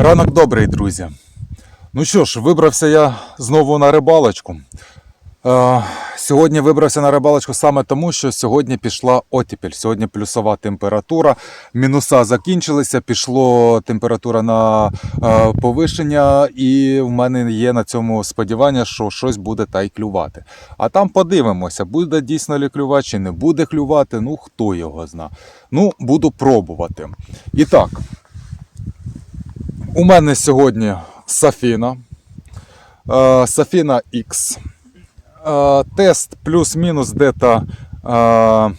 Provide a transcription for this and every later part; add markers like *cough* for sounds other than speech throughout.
Ранок добрий, друзі. Ну що ж, вибрався я знову на рибалочку. Е, сьогодні вибрався на рибалочку саме тому, що сьогодні пішла оттепель. Сьогодні плюсова температура. Мінуса закінчилися, пішло температура на е, повишення, і в мене є на цьому сподівання, що щось буде та й клювати. А там подивимося, буде дійсно ли клювати чи не буде клювати. Ну хто його зна. Ну, буду пробувати. І так, у мене сьогодні Сафіна. Е, Сафіна X. Е, Тест плюс-мінус де-то е,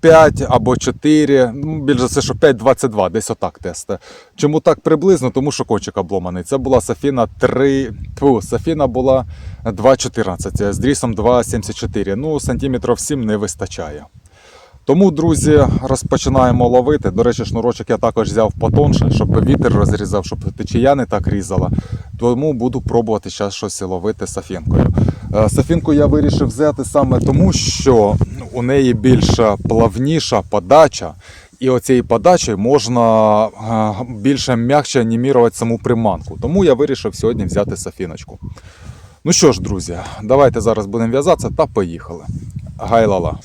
5 або 4, ну, більше за все, що 5,22, десь отак тест. Чому так приблизно? Тому що кончик обломаний. Це була Сафіна 3. Тьфу, Сафіна була 2,14 з дрісом 2,74. Ну, сантиметрів 7 не вистачає. Тому, друзі, розпочинаємо ловити. До речі, шнурочок я також взяв потонше, щоб вітер розрізав, щоб течія не так різала. Тому буду пробувати зараз щось ловити сафінкою. Е, Сафінку я вирішив взяти саме тому, що у неї більш плавніша подача. І оцією подачею можна е, більше м'якше анімірувати саму приманку. Тому я вирішив сьогодні взяти сафіночку. Ну що ж, друзі, давайте зараз будемо в'язатися та поїхали. Гайлала.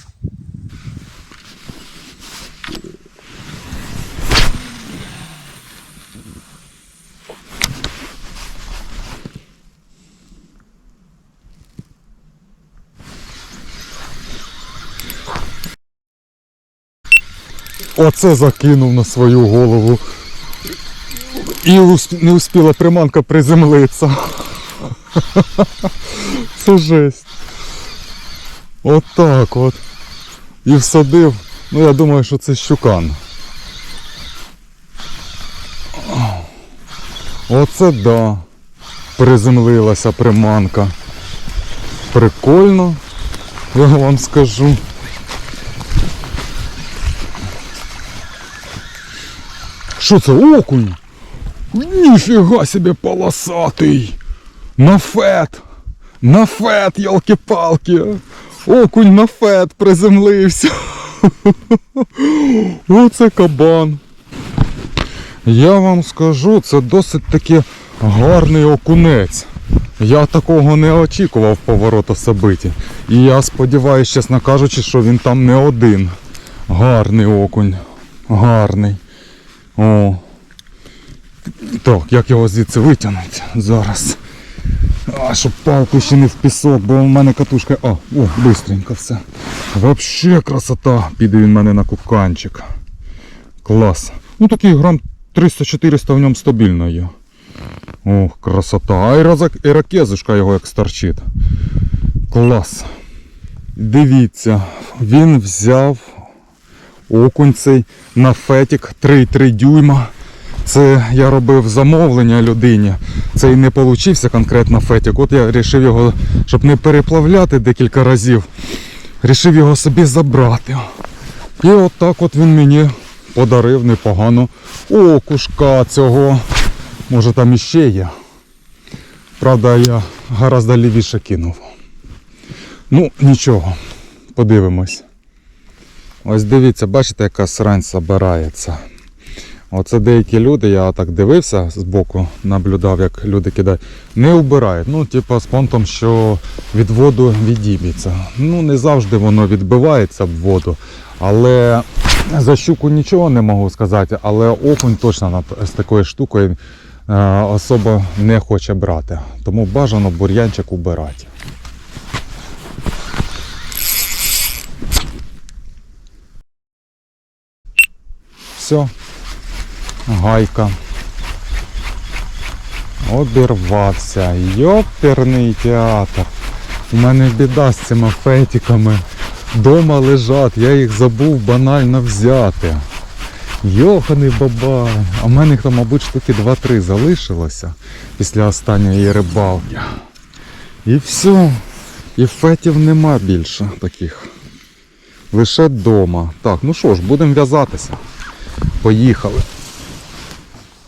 Оце закинув на свою голову. І не успіла приманка приземлитися. *laughs* Це жесть. Отак от. І всадив. Ну я думаю, що це щукан. Оце да. Приземлилася приманка. Прикольно, я вам скажу. Що це окунь? Ніфіга себе полосатий. На фет. На фет, ялки-палки. Окунь на фет приземлився. *laughs* Оце кабан. Я вам скажу, це досить таки гарний окунець. Я такого не очікував поворота собиті. І я сподіваюся, чесно кажучи, що він там не один. Гарний окунь. Гарний. О. Так, як його звідси витягнути зараз. А, щоб палку ще не в пісок, бо в мене катушка. О, о, бистренько все. Вообще красота. Піде він в мене на куканчик. Клас. Ну такий грам 300-400 в ньому стабільно є. Ох, красота. А ірозак- ірокезушка його як старчить. Клас. Дивіться, він взяв окунь цей на фетік 3,3 дюйма. Це я робив замовлення людині. Це і не получився конкретно фетік. От я вирішив його, щоб не переплавляти декілька разів. Рішив його собі забрати. І от так от він мені подарив непогано окушка цього. Може там іще є. Правда, я гораздо лівіше кинув. Ну, нічого, подивимось. Ось дивіться, бачите, яка срань збирається. Оце деякі люди, я так дивився збоку, наблюдав, як люди кидають, не вбирають. Ну, типу, з понтом, що від воду відіб'ється. Ну, не завжди воно відбивається в воду. Але за щуку нічого не можу сказати, але окунь точно з такою штукою е, особо не хоче брати. Тому бажано бур'янчик убирати. Все, гайка. Обірвався. Йоперний театр. У мене біда з цими фетиками. Дома лежать, я їх забув банально взяти. Йоханий бабай. А в мене їх там, мабуть, штуки 2-3 залишилося після останньої рибалки. І все. І фетів нема більше таких. Лише вдома. Так, ну що ж, будемо в'язатися. Поїхали.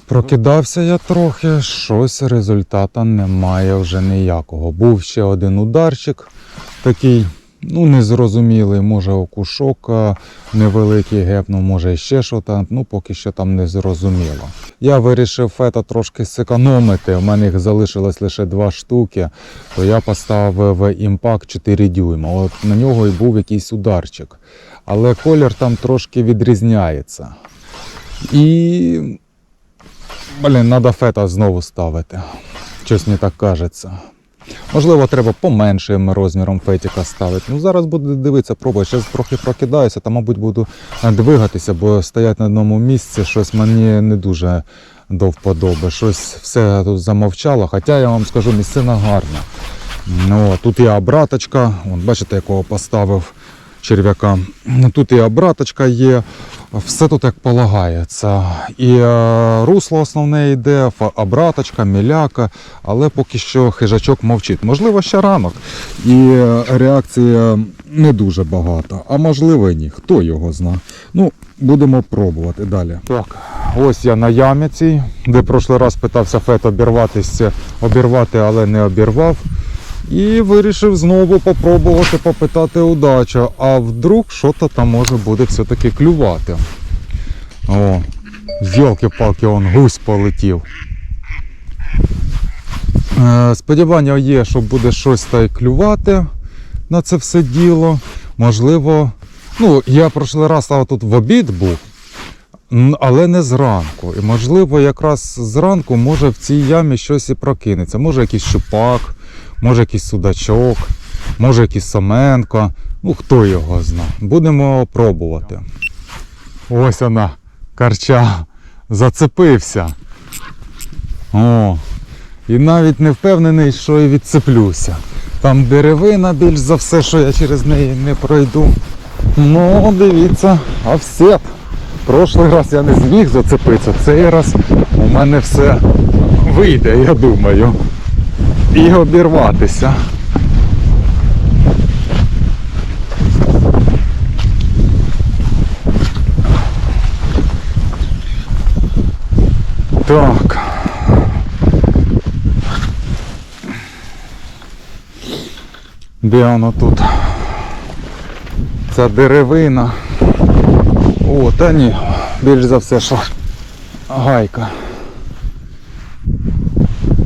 Прокидався я трохи, щось результата немає вже ніякого. Був ще один ударчик такий Ну, незрозумілий, може окушок невеликий гепнув, може ще що там, ну поки що там не зрозуміло. Я вирішив фета трошки зекономити. У мене їх залишилось лише два штуки, то я поставив імпакт 4 дюйма. От на нього і був якийсь ударчик. Але колір там трошки відрізняється. І. Блін, треба фета знову ставити. Щось мені так кажеться. Можливо, треба поменшим розміром фетіка ставити. Ну зараз буду дивитися, пробувати. Зараз трохи прокидаюся, та, мабуть, буду е, двигатися, бо стоять на одному місці, щось мені не дуже до вподоби. Щось все тут замовчало. Хоча я вам скажу, місцина гарна. Ну, тут є обраточка, Вон, бачите, якого поставив черв'яка. Тут і обраточка є. Все тут як полагається. І е, русло основне йде, обраточка, міляка, але поки що хижачок мовчить. Можливо, ще ранок. І е, реакція не дуже багато. А можливо ні. Хто його зна. Ну, будемо пробувати далі. Так, ось я на ямі цій, де прошлий раз питався фет обірватися, обірвати, але не обірвав. І вирішив знову попробувати попитати удачу. А вдруг що-то там може буде все-таки клювати. О, йолки-палки, он гусь полетів. Е, сподівання є, що буде щось та й клювати на це все діло. Можливо, ну, я прошлий раз а, тут в обід був, але не зранку. І можливо, якраз зранку може в цій ямі щось і прокинеться. Може якийсь щупак, може якийсь судачок, може якийсь саменко. Ну, хто його зна. Будемо пробувати. Ось вона, карча, зацепився. О, і навіть не впевнений, що і відцеплюся. Там деревина більш за все, що я через неї не пройду. Ну, дивіться, офсет. Прошлий раз я не зміг зацепитися, цей раз у мене все вийде, я думаю. І обірватися. Так. Де воно тут? Ця деревина. О, та ні, більш за все, що гайка.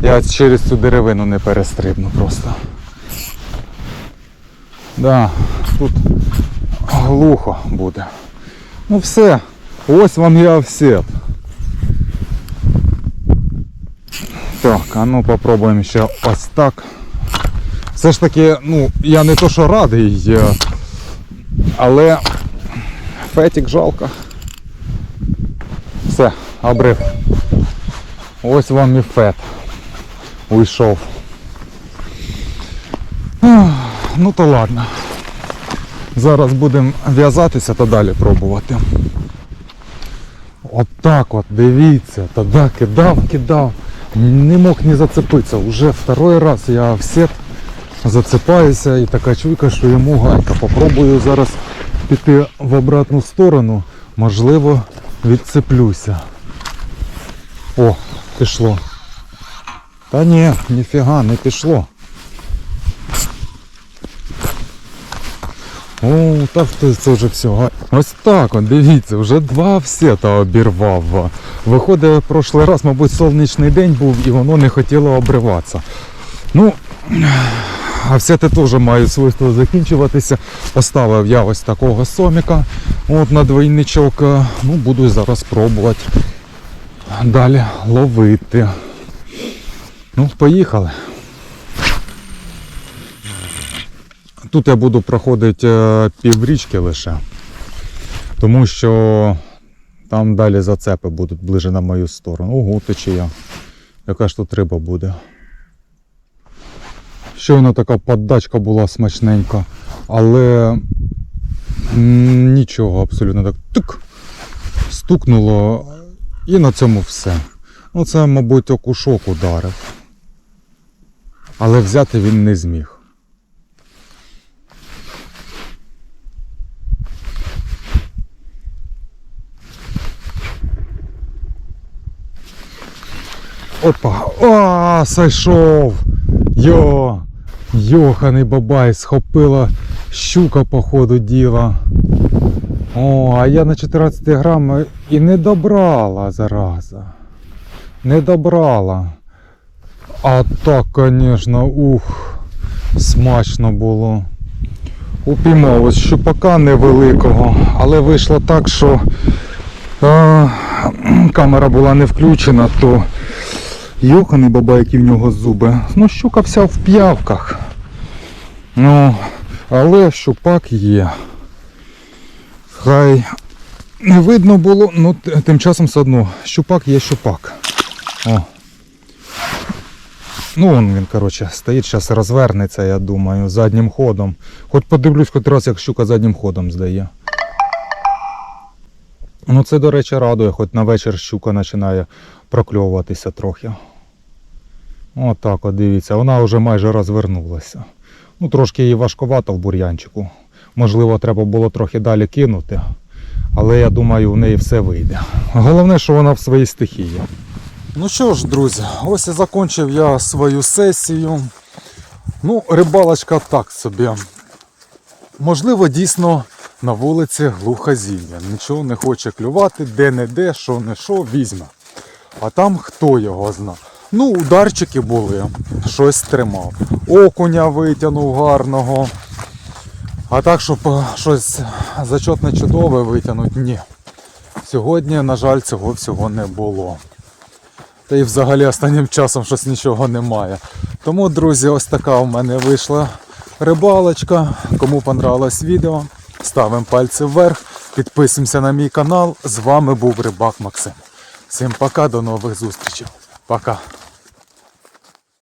Я через цю деревину не перестрибну просто. Да, тут глухо буде. Ну все, ось вам і офсет. Так, а ну попробуємо ще ось так. Все ж таки, ну, я не то що радий, але фетик жалко. Все, обрив. Ось вам і фет. Уйшов. Ну то ладно. Зараз будемо в'язатися та далі пробувати. От так от, дивіться, тоді кидав, кидав. Не мог не зацепитися. Уже второй раз я в сет зацепаюся і така чуйка, що йому гайка. Попробую зараз піти в обратну сторону. Можливо, відцеплюся. О, пішло. Та ні, ніфіга, не пішло. О, так то це вже все. Ось так, от, дивіться, вже два всета обірвав. Виходить, прошлий раз, мабуть, сонячний день був і воно не хотіло обриватися. Ну, а всети теж мають свойство закінчуватися. Поставив я ось такого соміка от на двойничок. Ну, буду зараз пробувати далі ловити. Ну, поїхали. Тут я буду проходити е, піврічки лише, тому що там далі зацепи будуть ближе на мою сторону. Ого, течія. Яка ж тут риба буде? Щойно така поддачка була смачненька, але нічого абсолютно так тик, стукнуло і на цьому все. Ну це, мабуть, окушок ударив. Але взяти він не зміг. Опа! О, сойшов! Йо! Йоханий бабай, схопила щука по ходу діла. О, а я на 14 грам і не добрала зараза. Не добрала. А так, звісно, ух, смачно було. Упіймав ось щупака невеликого, але вийшло так, що е, камера була не включена, то йоханий баба, які в нього зуби. Ну, щука вся в п'явках. Ну, але щупак є. Хай не видно було, ну тим часом все одно. Щупак є щупак. О. Ну, он він, коротше, стоїть, зараз розвернеться, я думаю, заднім ходом. Хоч подивлюсь хоч раз, як щука заднім ходом здає. Ну це, до речі, радує, хоч на вечір щука починає прокльовуватися трохи. Отак от дивіться, вона вже майже розвернулася. Ну, трошки її важкувато в бур'янчику. Можливо, треба було трохи далі кинути. Але я думаю, в неї все вийде. Головне, що вона в своїй стихії. Ну що ж, друзі, ось і закінчив я свою сесію. Ну, рибалочка так собі. Можливо, дійсно на вулиці глухозілля. Нічого не хоче клювати, де-не-де, що не що, візьме. А там хто його зна. Ну, ударчики були, щось тримав. Окуня витягнув гарного. А так, щоб е, щось зачетне чудове витягнути, ні. Сьогодні, на жаль, цього всього не було. Та і взагалі останнім часом щось нічого немає. Тому, друзі, ось така у мене вийшла рибалочка. Кому понравилось відео, ставимо пальці вверх, підписуємося на мій канал. З вами був Рибак Максим. Всім пока, до нових зустрічей. Пока.